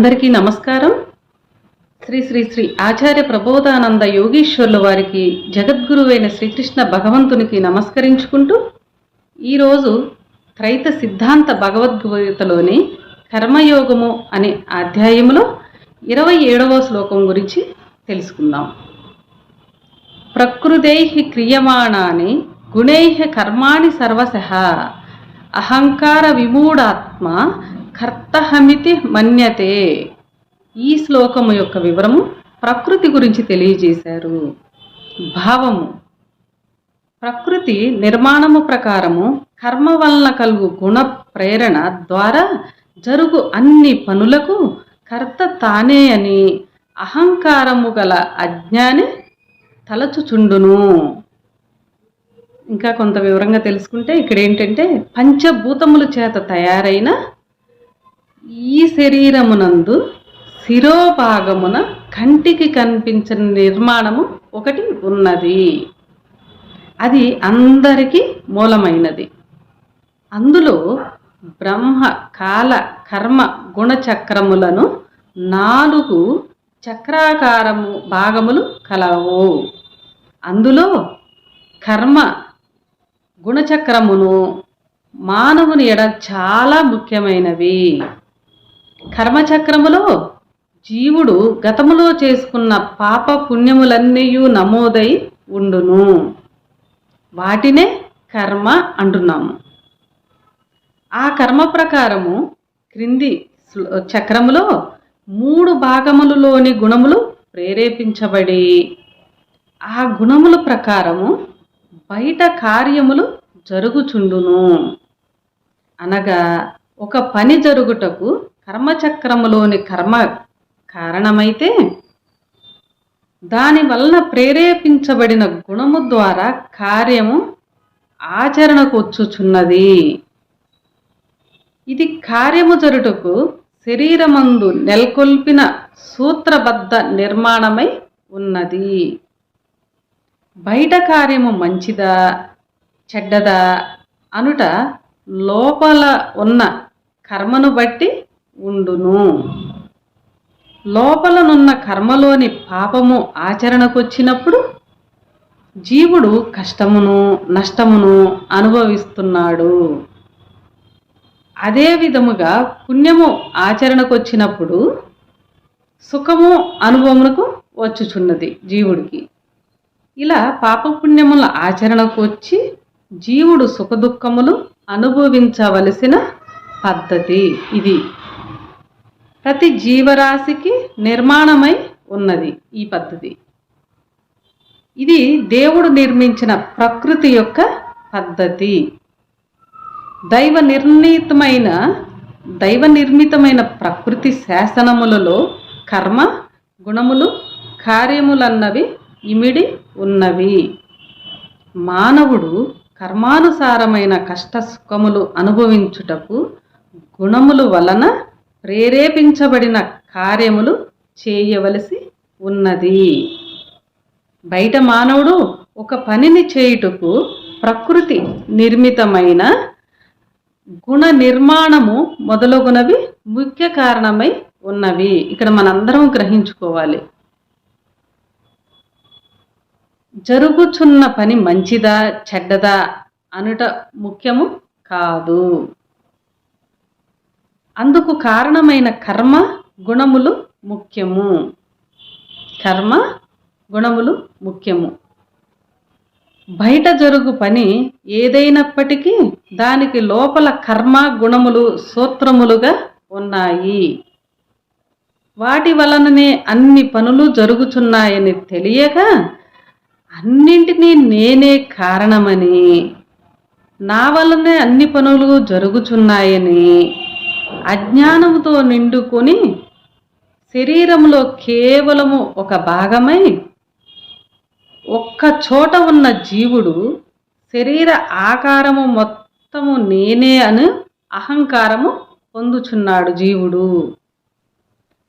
అందరికీ నమస్కారం. శ్రీ శ్రీ శ్రీ ఆచార్య ప్రబోధానంద యోగీశ్వర్ల వారికి జగద్గురువైన శ్రీకృష్ణ భగవంతునికి నమస్కరించుకుంటూ ఈరోజు త్రైత సిద్ధాంత భగవద్గీతలోని కర్మయోగము అనే అధ్యాయములో ఇరవై ఏడవ శ్లోకం గురించి తెలుసుకుందాం. ప్రకృతై క్రియమాణాన్ని గుణై కర్మాణి సర్వశ అహంకార విమూఢాత్మ కర్తహమితి మన్యతే. ఈ శ్లోకము యొక్క వివరము ప్రకృతి గురించి తెలియజేశారు. భావము. ప్రకృతి నిర్మాణము ప్రకారము కర్మ వలన కలుగు గుణ ప్రేరణ ద్వారా జరుగు అన్ని పనులకు కర్త తానే అని అహంకారము గల అజ్ఞాని తలచుచుండును. ఇంకా కొంత వివరంగా తెలుసుకుంటే ఇక్కడ ఏంటంటే పంచభూతముల చేత తయారైన ఈ శరీరమునందు శిరోభాగమున కంటికి కనిపించిన నిర్మాణము ఒకటి ఉన్నది. అది అందరికీ మూలమైనది. అందులో బ్రహ్మ కాల కర్మ గుణచక్రములను నాలుగు చక్రాకారము భాగములు కలవు. అందులో కర్మ గుణచక్రమును మానవుని ఎడ చాలా ముఖ్యమైనవి. కర్మచక్రములో జీవుడు గతములో చేసుకున్న పాప పుణ్యములన్నీ నమోదై ఉండును. వాటినే కర్మ అంటున్నాము. ఆ కర్మ ప్రకారము క్రింది చక్రములో మూడు భాగములలోని గుణములు ప్రేరేపించబడి ఆ గుణముల ప్రకారము బయట కార్యములు జరుగుచుండును. అనగా ఒక పని జరుగుటకు కర్మచక్రములోని కర్మ కారణమైతే దాని వలన ప్రేరేపించబడిన గుణము ద్వారా కార్యము ఆచరణకు వచ్చుచున్నది. ఇది కార్యము జరుటకు శరీరమందు నెలకొల్పిన సూత్రబద్ధ నిర్మాణమై ఉన్నది. బయట కార్యము మంచిదా చెడ్డదా అనుట లోపల ఉన్న కర్మను బట్టి ఉండును. లోపలనున్న కర్మలోని పాపము ఆచరణకొచ్చినప్పుడు జీవుడు కష్టమును నష్టమును అనుభవిస్తున్నాడు. అదే విధముగా పుణ్యము ఆచరణకొచ్చినప్పుడు సుఖము అనుభవమునకు వచ్చుచున్నది జీవుడికి. ఇలా పాపపుణ్యముల ఆచరణకు వచ్చి జీవుడు సుఖదుఖములు అనుభవించవలసిన పద్ధతి ఇది. ప్రతి జీవరాశికి నిర్మాణమై ఉన్నది ఈ పద్ధతి. ఇది దేవుడు నిర్మించిన ప్రకృతి యొక్క పద్ధతి. దైవ నిర్ణీతమైన దైవ నిర్మితమైన ప్రకృతి శాసనములలో కర్మ గుణములు కార్యములన్నవి ఇమిడి ఉన్నవి. మానవుడు కర్మానుసారమైన కష్ట సుఖములు అనుభవించుటకు గుణములు వలన ప్రేరేపించబడిన కార్యములు చేయవలసి ఉన్నది. బయట మానవుడు ఒక పనిని చేయుటకు ప్రకృతి నిర్మితమైన గుణ నిర్మాణము మొదలగునవి ముఖ్య కారణమై ఉన్నవి. ఇక్కడ మనందరం గ్రహించుకోవాలి. జరుగుచున్న పని మంచిదా చెడ్డదా అనుట ముఖ్యము కాదు. అందుకు కారణమైన కర్మ గుణములు ముఖ్యము. కర్మ గుణములు ముఖ్యము. బయట జరుగు పని ఏదైనప్పటికీ దానికి లోపల కర్మ గుణములు సూత్రములుగా ఉన్నాయి. వాటి వలననే అన్ని పనులు జరుగుచున్నాయని తెలియక అన్నింటినీ నేనే కారణమని నా వలనే అన్ని పనులు జరుగుచున్నాయని అజ్ఞానముతో నిండుకొని శరీరంలో కేవలము ఒక భాగమై ఒక్క చోట ఉన్న జీవుడు శరీర ఆకారము మొత్తము నేనే అని అహంకారము పొందుచున్నాడు జీవుడు.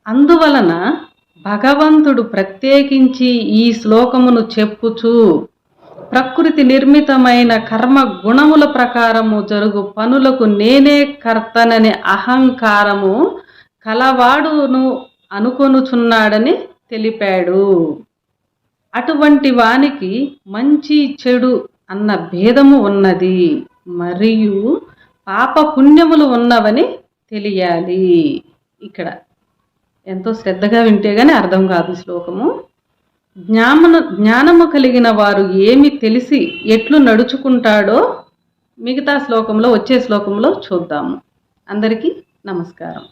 అందువలన భగవంతుడు ప్రత్యేకించి ఈ శ్లోకమును చెప్పుచు ప్రకృతి నిర్మితమైన కర్మ గుణముల ప్రకారము జరుగు పనులకు నేనే కర్తననే అహంకారము కలవాడును అనుకొనుచున్నాడని తెలిపాడు. అటువంటి వానికి మంచి చెడు అన్న భేదము ఉన్నది. మరియు పాప పుణ్యములు ఉన్నవని తెలియాలి. ఇక్కడ ఎంతో శ్రద్ధగా వింటే గానీ అర్థం కాదు శ్లోకము. జ్ఞాన జ్ఞానము కలిగిన వారు ఏమి తెలిసి ఎట్లు నడుచుకుంటాడో మిగతా శ్లోకంలో వచ్చే శ్లోకంలో చూద్దాము. అందరికీ నమస్కారం.